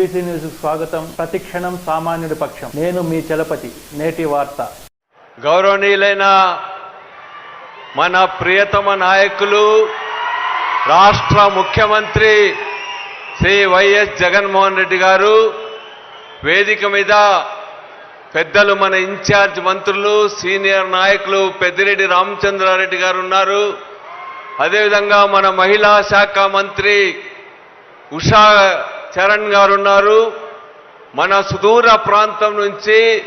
ABC news స్వాగతం. ప్రతిక్షణం సామాన్యుడి పక్షం. నేను మీ చలపతి. నేటి వార్త. గౌరవనీయులైన మన ప్రియతమ నాయకులు రాష్ట్ర ముఖ్యమంత్రి శ్రీ వైఎస్ జగన్మోహన్ రెడ్డి గారు వేదిక మీద పెద్దలు మన ఇన్ఛార్జ్ మంత్రులు సీనియర్ నాయకులు పెద్దిరెడ్డి రామచంద్రారెడ్డి గారు ఉన్నారు. అదేవిధంగా మన మహిళా శాఖ మంత్రి ఉషా చరణ్ గారు ఉన్నారు. మన సుదూర ప్రాంతం నుంచి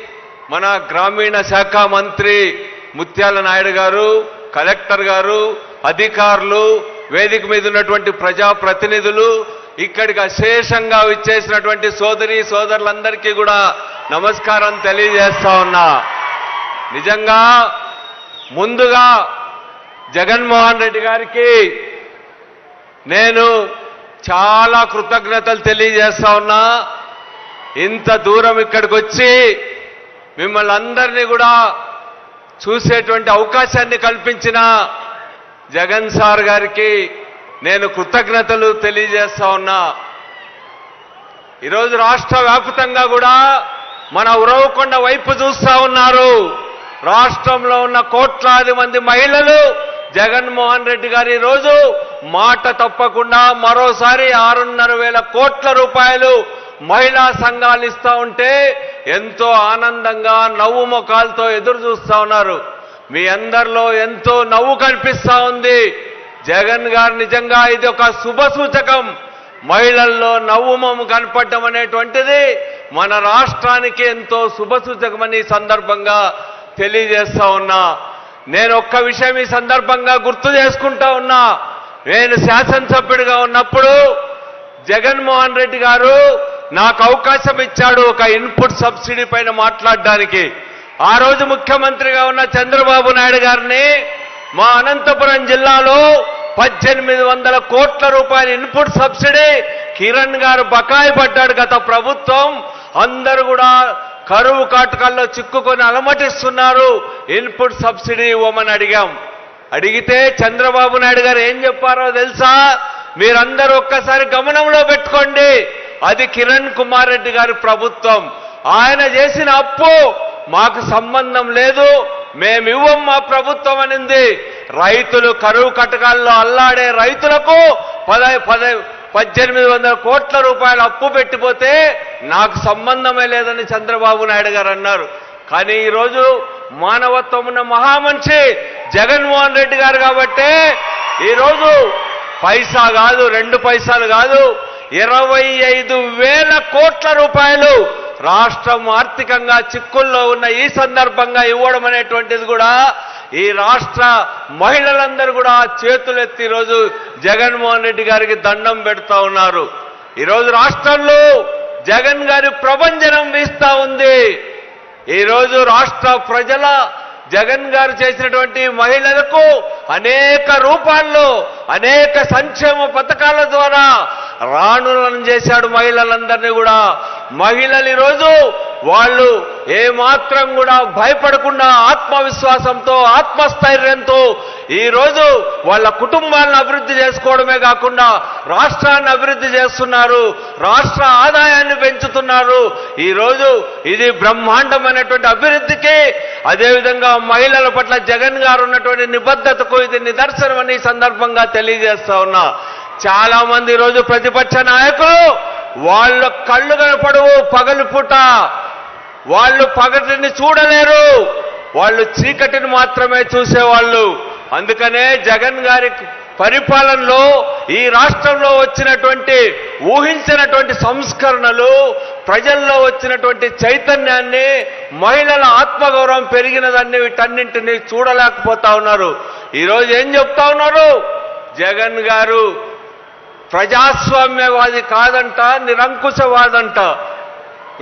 మన గ్రామీణ శాఖ మంత్రి ముత్యాల నాయుడు గారు కలెక్టర్ గారు అధికారులు వేదిక మీద ఉన్నటువంటి ప్రజా ప్రతినిధులు ఇక్కడికి అశేషంగా విచ్చేసినటువంటి సోదరి సోదరులందరికీ కూడా నమస్కారం తెలియజేస్తా ఉన్నా. నిజంగా ముందుగా జగన్మోహన్ రెడ్డి గారికి నేను చాలా కృతజ్ఞతలు తెలియజేస్తా ఉన్నా. ఇంత దూరం ఇక్కడికి వచ్చి మిమ్మల్ని అందరినీ కూడా చూసేటువంటి అవకాశాన్ని కల్పించిన జగన్ సార్ గారికి నేను కృతజ్ఞతలు తెలియజేస్తా ఉన్నా. ఈరోజు రాష్ట్ర వ్యాప్తంగా కూడా మన ఉరవకొండ వైపు చూస్తా ఉన్నారు. రాష్ట్రంలో ఉన్న కోట్లాది మంది మహిళలు జగన్మోహన్ రెడ్డి గారు రోజు మాట తప్పకుండా మరోసారి ఆరున్నర వేల కోట్ల రూపాయలు మహిళా సంఘాలు ఇస్తా ఉంటే ఎంతో ఆనందంగా నవ్వు ముఖాలతో ఎదురు చూస్తా ఉన్నారు. మీ అందరిలో ఎంతో నవ్వు కనిపిస్తా ఉంది. జగన్ గారు నిజంగా ఇది ఒక శుభ సూచకం. మహిళల్లో నవ్వుమము కనపడడం అనేటువంటిది మన రాష్ట్రానికి ఎంతో శుభ సూచకమని సందర్భంగా తెలియజేస్తా ఉన్నా. నేను ఒక్క విషయం ఈ సందర్భంగా గుర్తు చేసుకుంటా ఉన్నా. నేను శాసనసభ్యుడిగా ఉన్నప్పుడు జగన్మోహన్ రెడ్డి గారు నాకు అవకాశం ఇచ్చాడు ఒక ఇన్పుట్ సబ్సిడీ పైన మాట్లాడడానికి. ఆ రోజు ముఖ్యమంత్రిగా ఉన్న చంద్రబాబు నాయుడు గారిని మా అనంతపురం జిల్లాలో పద్దెనిమిది వందల కోట్ల రూపాయల ఇన్పుట్ సబ్సిడీ కిరణ్ గారు బకాయి పడ్డాడు గత ప్రభుత్వం. అందరూ కూడా కరువు కాటకాల్లో చిక్కుకొని అలమటిస్తున్నారు. ఇన్పుట్ సబ్సిడీ ఇవ్వమని అడిగాం. అడిగితే చంద్రబాబు నాయుడు గారు ఏం చెప్పారో తెలుసా? మీరందరూ ఒక్కసారి గమనంలో పెట్టుకోండి. అది కిరణ్ కుమార్ రెడ్డి గారి ప్రభుత్వం. ఆయన చేసిన అప్పు మాకు సంబంధం లేదు. మేమివ్వం మా ప్రభుత్వం అనింది. రైతులు కరువు కటకాల్లో అల్లాడే రైతులకు పద పద పద్దెనిమిది వందల కోట్ల రూపాయలు అప్పు పెట్టిపోతే నాకు సంబంధమే లేదని చంద్రబాబు నాయుడు గారు అన్నారు. కానీ ఈరోజు మానవత్వం ఉన్న మహామనిషి జగన్మోహన్ రెడ్డి గారు కాబట్టే ఈరోజు పైసా కాదు రెండు పైసాలు కాదు ఇరవై ఐదు వేల కోట్ల రూపాయలు రాష్ట్రం ఆర్థికంగా చిక్కుల్లో ఉన్న ఈ సందర్భంగా ఇవ్వడం అనేటువంటిది కూడా ఈ రాష్ట్ర మహిళలందరూ కూడా చేతులెత్తి ఈరోజు జగన్మోహన్ రెడ్డి గారికి దండం పెడతా ఉన్నారు. ఈరోజు రాష్ట్రంలో జగన్ గారి ప్రభంజనం వీస్తా ఉంది. ఈరోజు రాష్ట్ర ప్రజల జగన్ గారు చేసినటువంటి మహిళలకు అనేక రూపాల్లో అనేక సంక్షేమ పథకాల ద్వారా రాణులను చేశాడు మహిళలందరినీ కూడా. మహిళలు ఈరోజు వాళ్ళు ఏమాత్రం కూడా భయపడకుండా ఆత్మవిశ్వాసంతో ఆత్మస్థైర్యంతో ఈరోజు వాళ్ళ కుటుంబాలను అభివృద్ధి చేసుకోవడమే కాకుండా రాష్ట్రాన్ని అభివృద్ధి చేస్తున్నారు రాష్ట్ర ఆదాయాన్ని పెంచుతున్నారు. ఈరోజు ఇది బ్రహ్మాండమైనటువంటి అభివృద్ధికి అదేవిధంగా మహిళల పట్ల జగన్ గారు ఉన్నటువంటి నిబద్ధతకు ఇది నిదర్శనం అని సందర్భంగా తెలియజేస్తా ఉన్నా. చాలా మంది ఈరోజు ప్రతిపక్ష నాయకులు వాళ్ళ కళ్ళు కనపడవు పగలు పూట. వాళ్ళు పగటిని చూడలేరు. వాళ్ళు చీకటిని మాత్రమే చూసేవాళ్ళు. అందుకనే జగన్ గారి పరిపాలనలో ఈ రాష్ట్రంలో వచ్చినటువంటి ఊహించినటువంటి సంస్కరణలు ప్రజల్లో వచ్చినటువంటి చైతన్యాన్ని మహిళల ఆత్మగౌరవం పెరిగినదాన్ని వీటన్నింటినీ చూడలేకపోతా ఉన్నారు. ఈరోజు ఏం చెప్తా ఉన్నారు? జగన్ గారు ప్రజాస్వామ్యవాది కాదంట నిరంకుశవాదంట.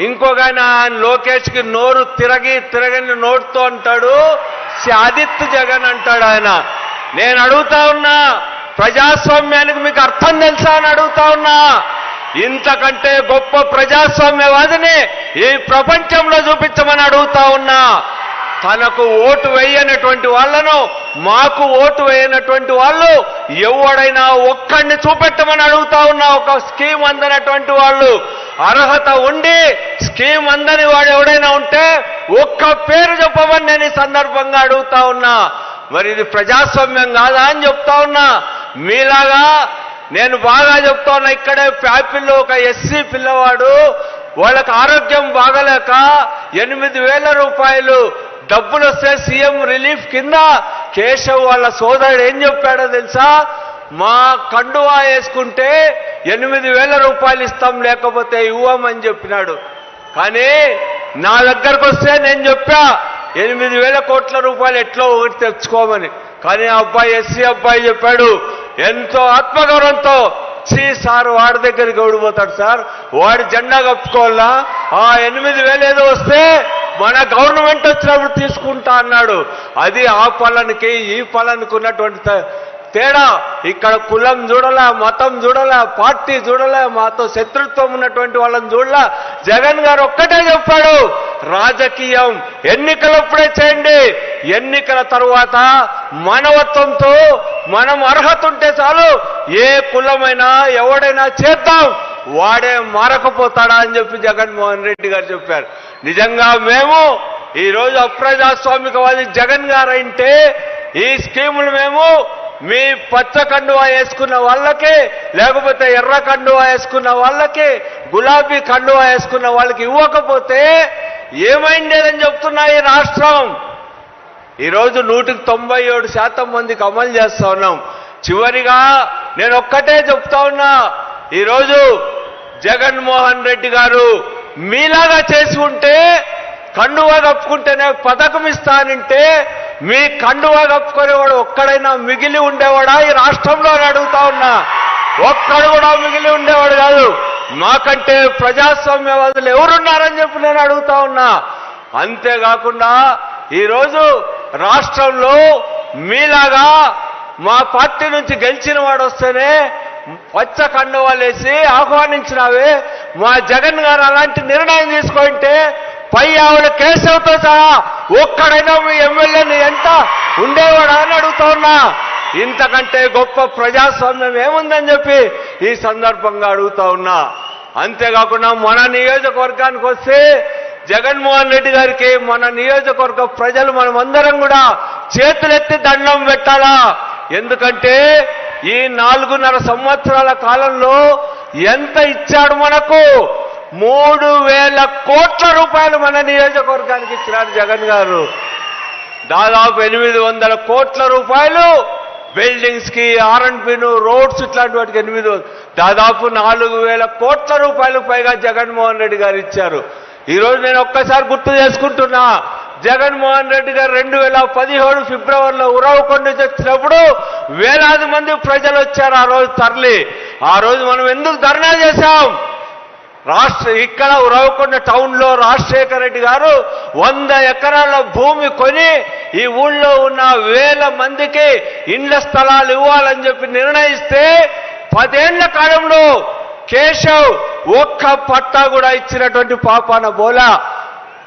ఇంకొక ఆయన లోకేష్కి నోరు తిరగి తిరగని నోటుతో అంటాడు ఆదిత్య జగన్ అంటాడు ఆయన. నేను అడుగుతా ఉన్నా ప్రజాస్వామ్యానికి మీకు అర్థం తెలుసా అని అడుగుతా ఉన్నా. ఇంతకంటే గొప్ప ప్రజాస్వామ్యవాదిని ఈ ప్రపంచంలో చూపించమని అడుగుతా ఉన్నా. తనకు ఓటు వేయనటువంటి వాళ్ళను మాకు ఓటు వేయనటువంటి వాళ్ళు ఎవడైనా ఒక్కడిని చూపెట్టమని అడుగుతా ఉన్నా ఒక స్కీమ్ అందనటువంటి వాళ్ళు అర్హత ఉండి స్కీమ్ అందని వాడు ఎవడైనా ఉంటే ఒక్క పేరు చెప్పమని నేను ఈ సందర్భంగా అడుగుతా ఉన్నా. మరి ఇది ప్రజాస్వామ్యం కాదా అని చెప్తా ఉన్నా. మీలాగా నేను బాగా చెప్తా ఉన్నా ఇక్కడే ప్యాపిల్లో ఒక ఎస్సీ పిల్లవాడు వాళ్ళకి ఆరోగ్యం బాగలేక ఎనిమిది వేల రూపాయలు డబ్బులు వస్తే సీఎం రిలీఫ్ కింద కేశవ్ వాళ్ళ సోదరుడు ఏం చెప్పాడో తెలుసా? మా కండువా వేసుకుంటే ఎనిమిది వేల రూపాయలు ఇస్తాం లేకపోతే ఇవ్వమని చెప్పినాడు. కానీ నా దగ్గరకు వస్తే నేను చెప్పా ఎనిమిది వేల కోట్ల రూపాయలు ఎట్లా ఒకటి తెచ్చుకోమని. కానీ ఆ అబ్బాయి ఎస్సీ అబ్బాయి చెప్పాడు ఎంతో ఆత్మగౌరవంతో సి సార్ వాడి దగ్గరికి ఓడిపోతాడు సార్? వాడి జెండా కప్పుకోవాలా? ఆ ఎనిమిది వేలు ఏదో వస్తే మన గవర్నమెంట్ వచ్చినప్పుడు తీసుకుంటా అన్నాడు. అది ఆ పలనికి ఈ పలనికి ఉన్నటువంటి తేడా. ఇక్కడ కులం చూడలే మతం చూడలే పార్టీ చూడలే మాతో శత్రుత్వం ఉన్నటువంటి వాళ్ళని చూడలే. జగన్ గారు ఒక్కటే చెప్పాడు రాజకీయం ఎన్నికలప్పుడే చేయండి. ఎన్నికల తరువాత మనవత్వంతో మనం అర్హత ఉంటే చాలు. ఏ కులమైనా ఎవడైనా చేద్దాం. వాడే మారకపోతాడా అని చెప్పి జగన్మోహన్ రెడ్డి గారు చెప్పారు. నిజంగా మేము ఈరోజు అప్రజాస్వామికవాది జగన్ గారు అంటే ఈ స్కీములు మేము మీ పచ్చ కండువా వేసుకున్న వాళ్ళకి లేకపోతే ఎర్ర కండువా వేసుకున్న వాళ్ళకి గులాబీ కండువా వేసుకున్న వాళ్ళకి ఇవ్వకపోతే ఏమైండేదని చెప్తున్నా ఈ రాష్ట్రం. ఈరోజు నూటికి తొంభై ఏడు శాతం మందికి అమలు చేస్తా ఉన్నాం. చివరిగా నేను ఒక్కటే చెప్తా ఉన్నా ఈరోజు జగన్మోహన్ రెడ్డి గారు మీలాగా చేసి ఉంటే కండువా కప్పుకుంటేనే పథకం ఇస్తానంటే మీ కండువా కప్పుకునేవాడు ఒక్కడైనా మిగిలి ఉండేవాడా? ఈ రాష్ట్రంలో అడుగుతా ఉన్నా. ఒక్కడు కూడా మిగిలి ఉండేవాడు కాదు. మాకంటే ప్రజాస్వామ్యవాదులు ఎవరున్నారని చెప్పి నేను అడుగుతా ఉన్నా. అంతేకాకుండా ఈరోజు రాష్ట్రంలో మీలాగా మా పార్టీ నుంచి గెలిచిన వాడు వస్తేనే పచ్చ కండువాలేసి ఆహ్వానించినావే. మా జగన్ గారు అలాంటి నిర్ణయం తీసుకుంటే పై ఆవిడ కేశవ్తో సహా ఒక్కడైనా మీ ఎమ్మెల్యేని ఎంత ఉండేవాడా అని అడుగుతా ఉన్నా. ఇంతకంటే గొప్ప ప్రజాస్వామ్యం ఏముందని చెప్పి ఈ సందర్భంగా అడుగుతా ఉన్నా. అంతేకాకుండా మన నియోజకవర్గానికి వస్తే జగన్మోహన్ రెడ్డి గారికి మన నియోజకవర్గ ప్రజలు మనమందరం కూడా చేతులెత్తి దండం పెట్టాలా? ఎందుకంటే ఈ నాలుగున్నర సంవత్సరాల కాలంలో ఎంత ఇచ్చాడు మనకు? మూడు వేల కోట్ల రూపాయలు మన నియోజకవర్గానికి ఇచ్చినారు జగన్ గారు. దాదాపు ఎనిమిది వందల కోట్ల రూపాయలు బిల్డింగ్స్కి ఆర్ఎండ్పిను రోడ్స్ ఇట్లాంటి వాటికి ఎనిమిది దాదాపు నాలుగు వేల కోట్ల రూపాయలు పైగా జగన్మోహన్ రెడ్డి గారు ఇచ్చారు. ఈరోజు నేను ఒక్కసారి గుర్తు చేసుకుంటున్నా జగన్మోహన్ రెడ్డి గారు రెండు వేల పదిహేడు ఫిబ్రవరిలో ఉరవకొండ తెచ్చినప్పుడు వేలాది మంది ప్రజలు వచ్చారు ఆ రోజు తరలి. ఆ రోజు మనం ఎందుకు ధర్నా చేశాం? రాష్ట్ర ఇక్కడ ఉరవకొండ టౌన్లో రాజశేఖర రెడ్డి గారు వంద ఎకరాల భూమి కొని ఈ ఊళ్ళో ఉన్న వేల మందికి ఇండ్ల స్థలాలు ఇవ్వాలని చెప్పి నిర్ణయిస్తే పదేళ్ళ కాలంలో కేశవ్ ఒక్క పట్టా కూడా ఇచ్చినటువంటి పాపాన బోలా.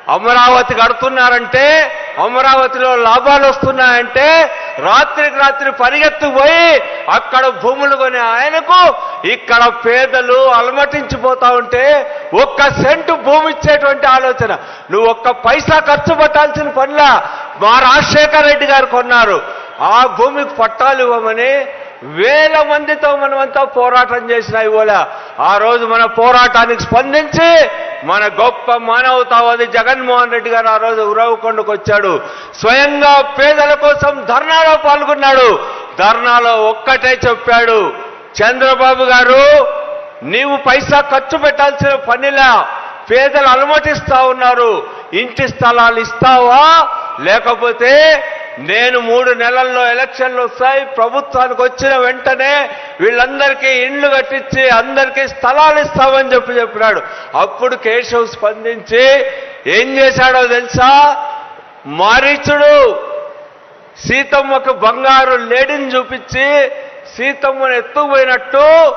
అమరావతి కడుతున్నారంటే అమరావతిలో లాభాలు వస్తున్నాయంటే రాత్రికి రాత్రి పరిగెత్తుపోయి అక్కడ భూములు కొని ఆయనకు ఇక్కడ పేదలు అలమటించిపోతా ఉంటే ఒక్క సెంటు భూమి ఇచ్చేటువంటి ఆలోచన. నువ్వు ఒక్క పైసా ఖర్చు పెట్టాల్సిన పనిలా మా రాజశేఖర రెడ్డి గారు కొన్నారు. ఆ భూమికి పట్టాలు ఇవ్వమని వేల మందితో మనమంతా పోరాటం చేసిన ఇవాళ ఆ రోజు మన పోరాటానికి స్పందించి మన గొప్ప మానవతావాది జగన్మోహన్ రెడ్డి గారు ఆ రోజు ఉరవకొండకు వచ్చాడు. స్వయంగా పేదల కోసం ధర్నాలో పాల్గొన్నాడు. ధర్నాలో ఒక్కటే చెప్పాడు చంద్రబాబు గారు నీవు పైసా ఖర్చు పెట్టాల్సిన పనిలా పేదలు అనుమతిస్తా ఉన్నారు. ఇంటి స్థలాలు ఇస్తావా? లేకపోతే నేను మూడు నెలల్లో ఎలక్షన్లు వస్తాయి. ప్రభుత్వానికి వచ్చిన వెంటనే వీళ్ళందరికీ ఇండ్లు కట్టించి అందరికీ స్థలాలు ఇస్తామని చెప్పి చెప్పినాడు. అప్పుడు కేశవ్ స్పందించి ఏం చేశాడో తెలుసా? మారీచుడు సీతమ్మకు బంగారు లేడిని చూపించి సీతమ్మను ఎత్తుకుపోయినట్టు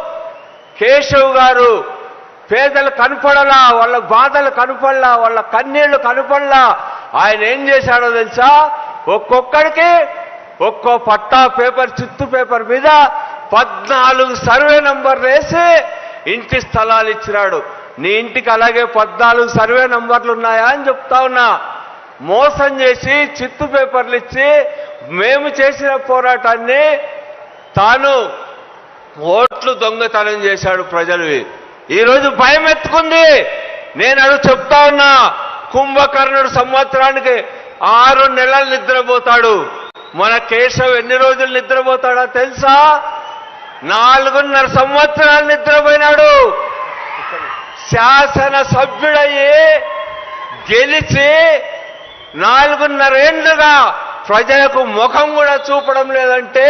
కేశవ్ గారు పేదలు కనపడలా వాళ్ళ బాధలు కనపడలా వాళ్ళ కన్నీళ్ళు కనపడలా. ఆయన ఏం చేశాడో తెలుసా? ఒక్కొక్కడికి ఒక్కో పట్టా పేపర్ చిత్తు పేపర్ మీద పద్నాలుగు సర్వే నంబర్లు వేసి ఇంటి స్థలాలు ఇచ్చినాడు నీ ఇంటికి అలాగే పద్నాలుగు సర్వే నంబర్లు ఉన్నాయా అని చెప్తా ఉన్నా. మోసం చేసి చిత్తు పేపర్లు ఇచ్చి మేము చేసిన పోరాటాన్ని తాను ఓట్లు దొంగతనం చేశాడు ప్రజలవి ఈరోజు భయం ఎత్తుకుంది నేను అడుగు చెప్తా ఉన్నా కుంభకర్ణుడు సంవత్సరానికి ఆరు నెలలు నిద్రపోతాడు. మన కేశవ్ ఎన్ని రోజులు నిద్రపోతాడో తెలుసా? నాలుగున్నర సంవత్సరాలు నిద్రపోయినాడు. శాసన సభ్యుడయ్యి గెలిచి నాలుగున్నరేళ్ళుగా ప్రజలకు ముఖం కూడా చూపడం లేదంటే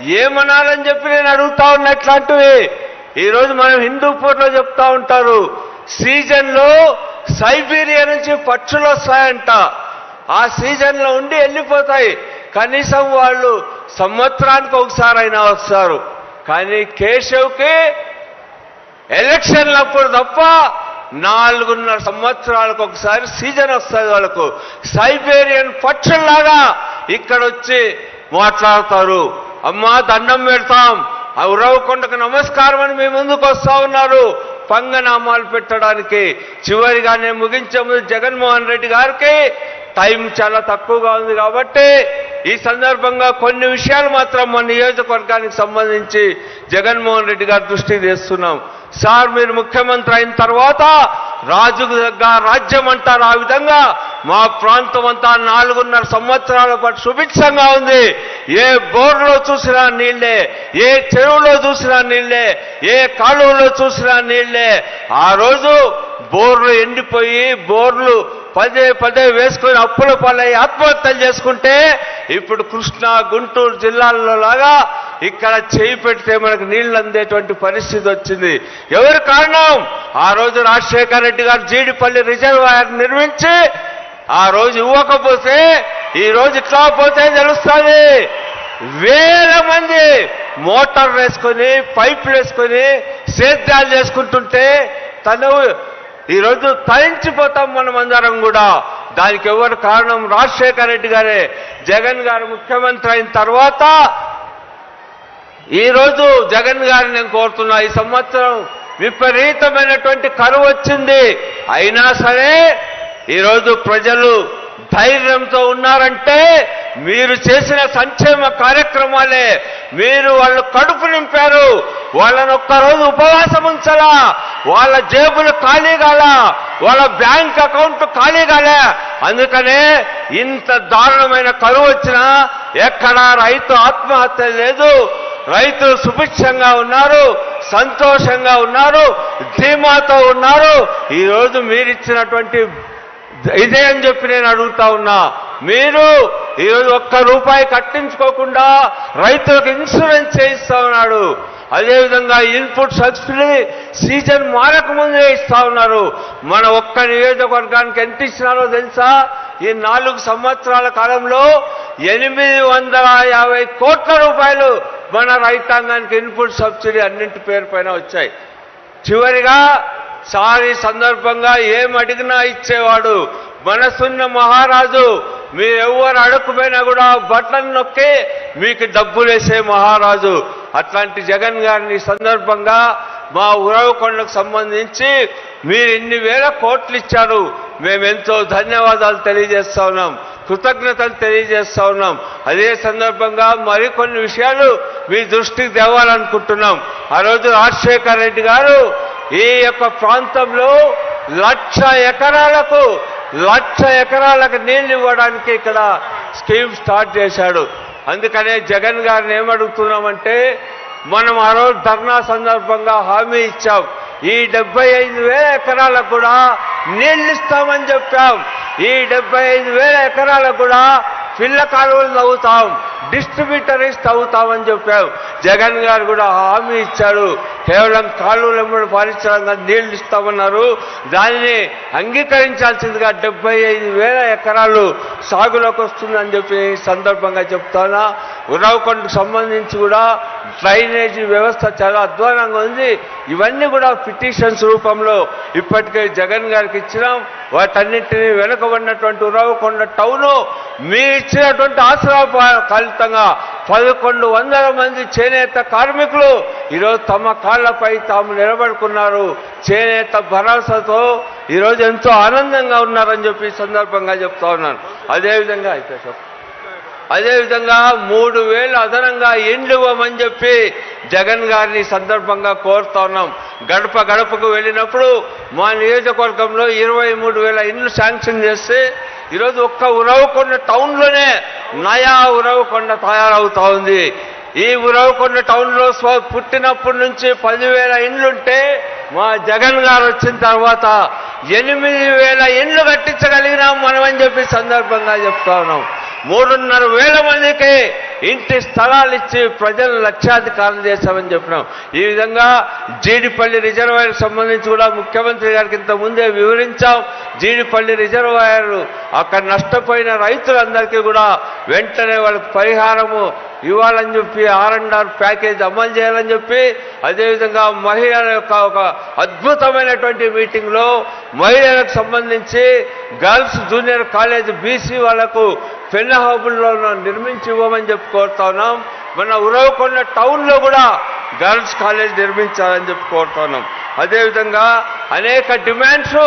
ఏమనాలని చెప్పి నేను అడుగుతా ఉన్నా ఇట్లాంటివి. ఈరోజు మనం హిందూపూర్లో చెప్తా ఉంటారు. సీజన్లో సైబీరియా నుంచి పక్షులు వస్తాయంట. ఆ సీజన్లో ఉండి వెళ్ళిపోతాయి. కనీసం వాళ్ళు సంవత్సరానికి ఒకసారి అయినా వస్తారు. కానీ కేశవ్కి ఎలక్షన్లప్పుడు తప్ప నాలుగున్నర సంవత్సరాలకు ఒకసారి సీజన్ వస్తుంది వాళ్ళకు. సైబేరియన్ పక్షుల్లాగా ఇక్కడ వచ్చి మాట్లాడతారు. అమ్మా దండం పెడతాం. ఆ ఉరవకొండకు నమస్కారం అని మీ ముందుకు వస్తా ఉన్నారు. పంగనామాలు పెట్టడానికి చివరిగా నేను ముగించే ముందు జగన్మోహన్ రెడ్డి గారికి టైం చాలా తక్కువగా ఉంది కాబట్టి ఈ సందర్భంగా కొన్ని విషయాలు మాత్రం మన నియోజకవర్గానికి సంబంధించి జగన్మోహన్ రెడ్డి గారి దృష్టికి తెస్తున్నాం. సార్ మీరు ముఖ్యమంత్రి అయిన తర్వాత రాజుకు దగ్గర రాజ్యం అంటారు. ఆ విధంగా మా ప్రాంతం అంతా నాలుగున్నర సంవత్సరాల పాటు సుభిక్షంగా ఉంది. ఏ బోర్లో చూసినా నీళ్ళే ఏ చెరువులో చూసినా నీళ్ళే ఏ కాలువలో చూసినా నీళ్ళే ఆ రోజు బోర్లు ఎండిపోయి బోర్లు పదే పదే వేసుకొని అప్పుల పాలై ఆత్మహత్యలు చేసుకుంటే ఇప్పుడు కృష్ణా గుంటూరు జిల్లాల్లో లాగా ఇక్కడ చేయి పెడితే మనకు నీళ్ళు అందేటువంటి పరిస్థితి వచ్చింది. ఎవరి కారణం? ఆ రోజు రాజశేఖర రెడ్డి గారు జీడిపల్లి రిజర్వాయర్ నిర్మించి ఆ రోజు ఇవ్వకపోతే ఈ రోజు ఇట్లా పోతే తెలుస్తుంది. వేల మంది మోటార్ వేసుకొని పైపులు వేసుకొని సేద్యాలు చేసుకుంటుంటే తను ఈరోజు తరించిపోతాం మనం అందరం కూడా. దానికి ఎవరు కారణం రాజశేఖర రెడ్డి గారే. జగన్ గారు ముఖ్యమంత్రి అయిన తర్వాత ఈరోజు జగన్ గారిని నేను కోరుతున్నా. ఈ సంవత్సరం విపరీతమైనటువంటి కరువు వచ్చింది. అయినా సరే ఈరోజు ప్రజలు ధైర్యంతో ఉన్నారంటే మీరు చేసిన సంక్షేమ కార్యక్రమాలే. మీరు వాళ్ళు కడుపు నింపారు. వాళ్ళని ఒక్కరోజు ఉపవాసం ఉంచలా. వాళ్ళ జేబులు ఖాళీ కాల. వాళ్ళ బ్యాంక్ అకౌంట్ ఖాళీ కాలే. అందుకనే ఇంత దారుణమైన కరువు వచ్చినా ఎక్కడా రైతు ఆత్మహత్య లేదు. రైతులు సుభిక్షంగా ఉన్నారు. సంతోషంగా ఉన్నారు. ధీమాతో ఉన్నారు. ఈరోజు మీరిచ్చినటువంటి ఇదే అని చెప్పి నేను అడుగుతా ఉన్నా. మీరు ఈరోజు ఒక్క రూపాయి కట్టించుకోకుండా రైతులకు ఇన్సూరెన్స్ చేయిస్తా ఉన్నాడు అదేవిధంగా ఇన్పుట్ సబ్సిడీ సీజన్ మారకముందే ఇస్తా ఉన్నారు. మన ఒక్క నియోజకవర్గానికి ఎంత ఇచ్చినారో తెలుసా? ఈ నాలుగు సంవత్సరాల కాలంలో ఎనిమిది వందల యాభై కోట్ల రూపాయలు మన రైతాంగానికి ఇన్పుట్ సబ్సిడీ అన్నింటి పేరు పైన వచ్చాయి. చివరిగా సారి సందర్భంగా ఏం అడిగినా ఇచ్చేవాడు మనసున్న మహారాజు మీరెవ్వరు అడుక్కుపోయినా కూడా బట్టలు నొక్కి మీకు డబ్బులేసే మహారాజు. అట్లాంటి జగన్ గారిని సందర్భంగా మా ఉరవకొండకు సంబంధించి మీరు ఇన్ని వేల కోట్లు ఇచ్చారు. మేమెంతో ధన్యవాదాలు తెలియజేస్తా ఉన్నాం కృతజ్ఞతలు తెలియజేస్తా ఉన్నాం. అదే సందర్భంగా మరికొన్ని విషయాలు మీ దృష్టికి తేవాలనుకుంటున్నాం. ఆ రోజు రాజశేఖర రెడ్డి గారు ఈ యొక్క ప్రాంతంలో లక్ష ఎకరాలకు లక్ష ఎకరాలకు నీళ్ళు ఇవ్వడానికి ఇక్కడ స్కీమ్ స్టార్ట్ చేశాడు. అందుకనే జగన్ గారిని ఏమడుగుతున్నామంటే మనం ఆ రోజు ధర్నా సందర్భంగా హామీ ఇచ్చాం. ఈ డెబ్బై ఐదు వేల ఎకరాలకు కూడా నీళ్ళు ఇస్తామని చెప్పాం. ఈ డెబ్బై ఐదు వేల ఎకరాలకు కూడా పిల్ల కాలువలు తవ్వుతాం డిస్ట్రిబ్యూటరీస్ తవ్వుతామని చెప్పాం జగన్ గారు కూడా హామీ ఇచ్చారు. కేవలం కాలువలు వెంబడి పారిశ్రామిక నీళ్ళు ఇస్తామన్నారు. దానిని అంగీకరించాల్సిందిగా డెబ్బై ఐదు వేల ఎకరాలు సాగులోకి వస్తుందని చెప్పి సందర్భంగా చెప్తానా. ఉరవకొండకు సంబంధించి కూడా డ్రైనేజీ వ్యవస్థ చాలా అధ్వానంగా ఉంది. ఇవన్నీ కూడా పిటిషన్స్ రూపంలో ఇప్పటికే జగన్ గారికి ఇచ్చినాం. వాటన్నింటినీ వెనుకబడినటువంటి ఉరవకొండ టౌను మీ ఇచ్చినటువంటి ఆసరా ఫలితంగా పదకొండు వందల మంది చేనేత కార్మికులు ఈరోజు తమ కాళ్ళపై తాము నిలబడుకున్నారు. చేనేత భరోసాతో ఈరోజు ఎంతో ఆనందంగా ఉన్నారని చెప్పి సందర్భంగా చెప్తా ఉన్నాను. అదేవిధంగా అయితే అదేవిధంగా మూడు వేలు అదనంగా ఇండ్లు ఇవ్వమని చెప్పి జగన్ గారిని సందర్భంగా కోరుతా ఉన్నాం. గడప గడపకు వెళ్ళినప్పుడు మా నియోజకవర్గంలో ఇరవై మూడు వేల ఇండ్లు శాంక్షన్ చేస్తే ఈరోజు ఒక్క ఉరవకొండ టౌన్లోనే నయా ఉరవకొండ తయారవుతా ఉంది. ఈ ఉరవకొండ టౌన్లో స్వ పుట్టినప్పటి నుంచి పదివేల ఇండ్లుంటే మా జగన్ గారు వచ్చిన తర్వాత ఎనిమిది వేల ఇండ్లు కట్టించగలిగినాం మనం అని చెప్పి సందర్భంగా చెప్తా ఉన్నాం. మూడున్నర వేల మందికి ఇంటి స్థలాలు ఇచ్చి ప్రజలు లక్షాధికారం చేశామని చెప్పినాం. ఈ విధంగా జీడిపల్లి రిజర్వాయర్ సంబంధించి కూడా ముఖ్యమంత్రి గారికి ఇంత ముందే వివరించాం. జీడిపల్లి రిజర్వాయర్ అక్కడ నష్టపోయిన రైతులందరికీ కూడా వెంటనే వాళ్ళకి పరిహారము ఇవ్వాలని చెప్పి ఆర్ అండ్ ఆర్ ప్యాకేజ్ అమలు చేయాలని చెప్పి అదేవిధంగా మహిళల యొక్క ఒక అద్భుతమైనటువంటి మీటింగ్లో మహిళలకు సంబంధించి గర్ల్స్ జూనియర్ కాలేజ్ బీసీ వాళ్ళకు పెన్న హౌబుల్లో నిర్మించి ఇవ్వమని చెప్పి కోరుతా ఉన్నాం మన ఉరవకొండ టౌన్లో కూడా గర్ల్స్ కాలేజ్ నిర్మించాలని చెప్పి కోరుతా ఉన్నాం అదేవిధంగా అనేక డిమాండ్స్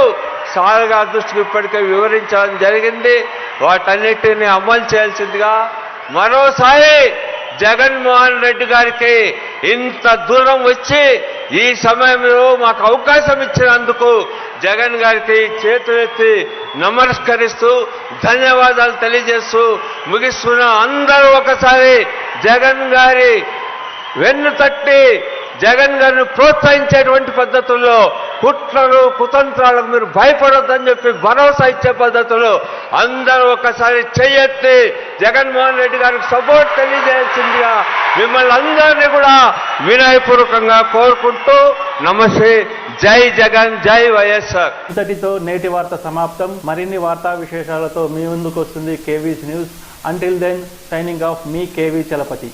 సార్ గారి దృష్టికి ఇప్పటికే వివరించడం జరిగింది. వాటన్నిటిని అమలు చేయాల్సిందిగా మరోసారి జగన్మోహన్ రెడ్డి గారికి ఇంత దూరం వచ్చి ఈ సమయంలో మాకు అవకాశం ఇచ్చినందుకు జగన్ గారికి చేతులెత్తి నమస్కరిస్తూ ధన్యవాదాలు తెలియజేస్తూ ముగిస్తున్న అందరూ ఒకసారి జగన్ గారి వెన్ను తట్టి జగన్ గారిని ప్రోత్సహించేటువంటి పద్ధతుల్లో కుట్రలు కుతంత్రాలకు మీరు భయపడొద్దని చెప్పి భరోసా ఇచ్చే పద్ధతులు అందరూ ఒకసారి చెయ్యెత్తి జగన్మోహన్ రెడ్డి గారికి సపోర్ట్ తెలియజేయాల్సిందిగా మిమ్మల్ని అందరినీ కూడా వినయపూర్వకంగా కోరుకుంటూ నమస్తే. జై జగన్ జై వైఎస్ఆర్. ఇంతటితో నేటి వార్త సమాప్తం. మరిన్ని వార్తా విశేషాలతో మీ ముందుకు వస్తుంది KV's news. Until then signing off మీ కేవీ చలపతి.